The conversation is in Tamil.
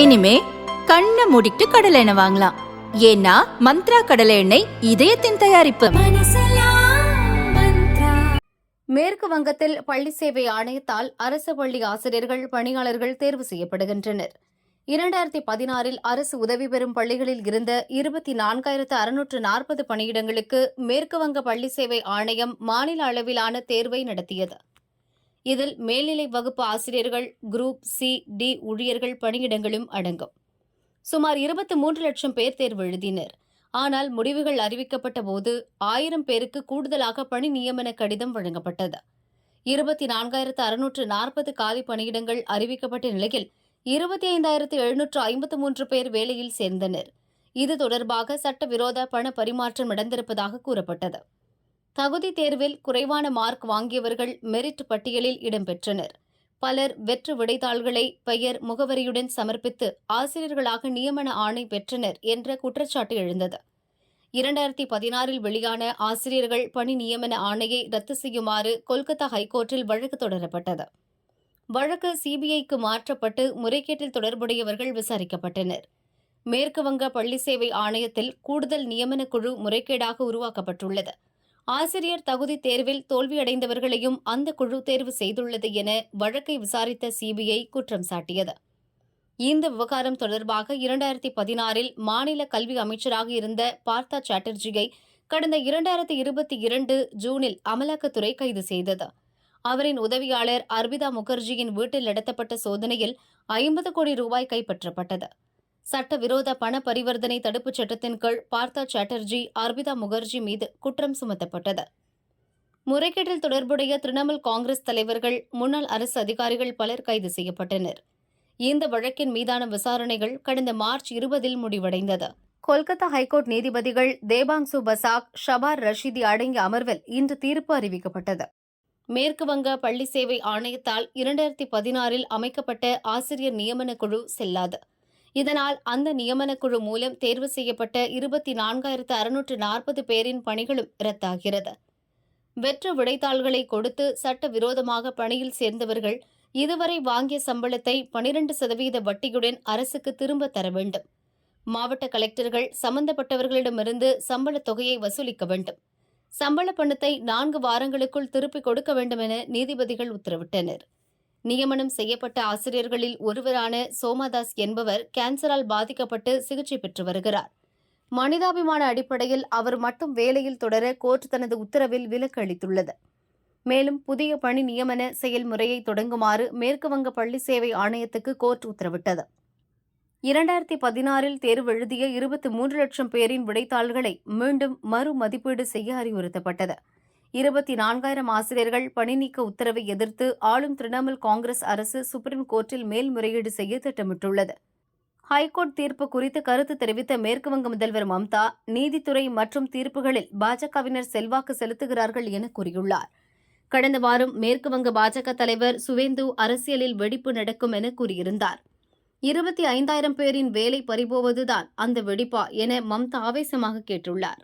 இனிமே கண்ணை மூடிட்டு கடலை எண்ணெய் வாங்கலாம். ஏன்னா மந்த்ரா கடலை எண்ணெய் இதயத்தின் தயாரிப்பு. மேற்கு வங்கத்தில் பள்ளி சேவை ஆணையத்தால் அரசு பள்ளி ஆசிரியர்கள் பணியாளர்கள் தேர்வு செய்யப்படுகின்றனர். இரண்டாயிரத்தி பதினாறில் அரசு உதவி பெறும் பள்ளிகளில் இருந்த இருபத்தி நான்காயிரத்து அறுநூற்று நாற்பது பணியிடங்களுக்கு மேற்கு வங்க பள்ளி சேவை ஆணையம் மாநில அளவிலான தேர்வை நடத்தியது. இதில் மேல்நிலை வகுப்பு ஆசிரியர்கள் குரூப் சி டி ஊழியர்கள் பணியிடங்களும் அடங்கும். சுமார் இருபத்தி மூன்று லட்சம் பேர் தேர்வு எழுதினர். ஆனால் முடிவுகள் அறிவிக்கப்பட்ட போது ஆயிரம் பேருக்கு கூடுதலாக பணி நியமன கடிதம் வழங்கப்பட்டது. இருபத்தி நான்காயிரத்து அறுநூற்று நாற்பது காலி பணியிடங்கள் அறிவிக்கப்பட்ட நிலையில் இருபத்தி ஐந்தாயிரத்து எழுநூற்று ஐம்பத்து மூன்று பேர் வேலையில் சேர்ந்தனர். இது தொடர்பாக சட்டவிரோத பண பரிமாற்றம் நடந்திருப்பதாக கூறப்பட்டது. தகுதி தேர்வில் குறைவான மார்க் வாங்கியவர்கள் மெரிட் பட்டியலில் இடம்பெற்றனர். பலர் வெற்று விடைத்தாள்களை பெயர் முகவரியுடன் சமர்ப்பித்து ஆசிரியர்களாக நியமன ஆணை பெற்றனர் என்ற குற்றச்சாட்டு எழுந்தது. இரண்டாயிரத்தி பதினாறில் வெளியான ஆசிரியர்கள் பணி நியமன ஆணையை ரத்து செய்யுமாறு கொல்கத்தா ஹைகோர்ட்டில் வழக்கு தொடரப்பட்டது. வழக்கு சிபிஐக்கு மாற்றப்பட்டு முறைகேட்டில் தொடர்புடையவர்கள் விசாரிக்கப்பட்டனர். மேற்கு வங்க பள்ளி சேவை ஆணையத்தில் கூடுதல் நியமன குழு முறைகேடாக உருவாக்கப்பட்டுள்ளது. ஆசிரியர் தகுதி தேர்வில் தோல்வியடைந்தவர்களையும் அந்த குழு தேர்வு செய்துள்ளது என வழக்கை விசாரித்த சிபிஐ குற்றம் சாட்டியது. இந்த விவகாரம் தொடர்பாக இரண்டாயிரத்தி பதினாறில் மாநில கல்வி அமைச்சராக இருந்த பார்த்தா சாட்டர்ஜியை கடந்த இரண்டாயிரத்தி இருபத்தி இரண்டு ஜூனில் அமலாக்கத்துறை கைது செய்தது. அவரின் உதவியாளர் அர்பிதா முகர்ஜியின் வீட்டில் நடத்தப்பட்ட சோதனையில் ஐம்பது கோடி ரூபாய் கைப்பற்றப்பட்டது. சட்டவிரோத பண பரிவர்த்தனை தடுப்புச் சட்டத்தின் கீழ் பார்த்தா சாட்டர்ஜி அர்பிதா முகர்ஜி மீது குற்றம் சுமத்தப்பட்டது. முறைகேட்டில் தொடர்புடைய திரிணாமுல் காங்கிரஸ் தலைவர்கள் முன்னாள் அரசு அதிகாரிகள் பலர் கைது செய்யப்பட்டனர். இந்த வழக்கின் மீதான விசாரணைகள் கடந்த மார்ச் இருபதில் முடிவடைந்தது. கொல்கத்தா ஹைகோர்ட் நீதிபதிகள் தேபாங்சு பசாக் ஷபார் ரஷீதி அடங்கிய அமர்வில் இன்று தீர்ப்பு அறிவிக்கப்பட்டது. மேற்கு வங்க பள்ளி சேவை ஆணையத்தால் இரண்டாயிரத்தி பதினாறில் அமைக்கப்பட்ட ஆசிரியர் நியமன குழு செல்லாது. இதனால் அந்த நியமனக்குழு குழு மூலம் தேர்வு செய்யப்பட்ட இருபத்தி நான்காயிரத்து அறுநூற்று நாற்பது பேரின் பணிகளும் ரத்தாகிறது. வெற்று விடைத்தாள்களை கொடுத்து சட்டவிரோதமாக பணியில் சேர்ந்தவர்கள் இதுவரை வாங்கிய சம்பளத்தை பனிரண்டு சதவீத வட்டியுடன் அரசுக்கு திரும்ப தர வேண்டும். மாவட்ட கலெக்டர்கள் சம்பந்தப்பட்டவர்களிடமிருந்து சம்பளத் தொகையை வசூலிக்க வேண்டும். சம்பள பணத்தை நான்கு வாரங்களுக்குள் திருப்பிக் கொடுக்க வேண்டும் என நீதிபதிகள் உத்தரவிட்டனர். நியமனம் செய்யப்பட்ட ஆசிரியர்களில் ஒருவரான சோமாதாஸ் என்பவர் கேன்சரால் பாதிக்கப்பட்டு சிகிச்சை பெற்று வருகிறார். மனிதாபிமான அடிப்படையில் அவர் மட்டும் வேலையில் தொடர கோர்ட் தனது உத்தரவில் விலக்கு அளித்துள்ளது. மேலும் புதிய பணி நியமன செயல்முறையை தொடங்குமாறு மேற்கு வங்க பள்ளி சேவை ஆணையத்துக்கு கோர்ட் உத்தரவிட்டது. இரண்டாயிரத்தி பதினாறில் தேர்வு எழுதிய இருபத்தி மூன்று லட்சம் பேரின் விடைத்தாள்களை மீண்டும் மறு மதிப்பீடு செய்ய அறிவுறுத்தப்பட்டது. இருபத்தி நான்காயிரம் ஆசிரியர்கள் பணிநீக்க உத்தரவை எதிர்த்து ஆளும் திரிணாமுல் காங்கிரஸ் அரசு சுப்ரீம் கோர்ட்டில் மேல்முறையீடு செய்ய திட்டமிட்டுள்ளது. ஹைகோர்ட் தீர்ப்பு குறித்து கருத்து தெரிவித்த மேற்குவங்க முதல்வர் மம்தா நீதித்துறை மற்றும் தீர்ப்புகளில் பாஜகவினர் செல்வாக்கு செலுத்துகிறார்கள் என கூறியுள்ளார். கடந்த வாரம் மேற்குவங்க பாஜக தலைவர் சுவேந்து அரசியலில் வெடிப்பு நடக்கும் என கூறியிருந்தார். இருபத்தி ஐந்தாயிரம் பேரின் வேலை பறிபோவதுதான் அந்த வெடிப்பா என மம்தா ஆவேசமாக கேட்டுள்ளார்.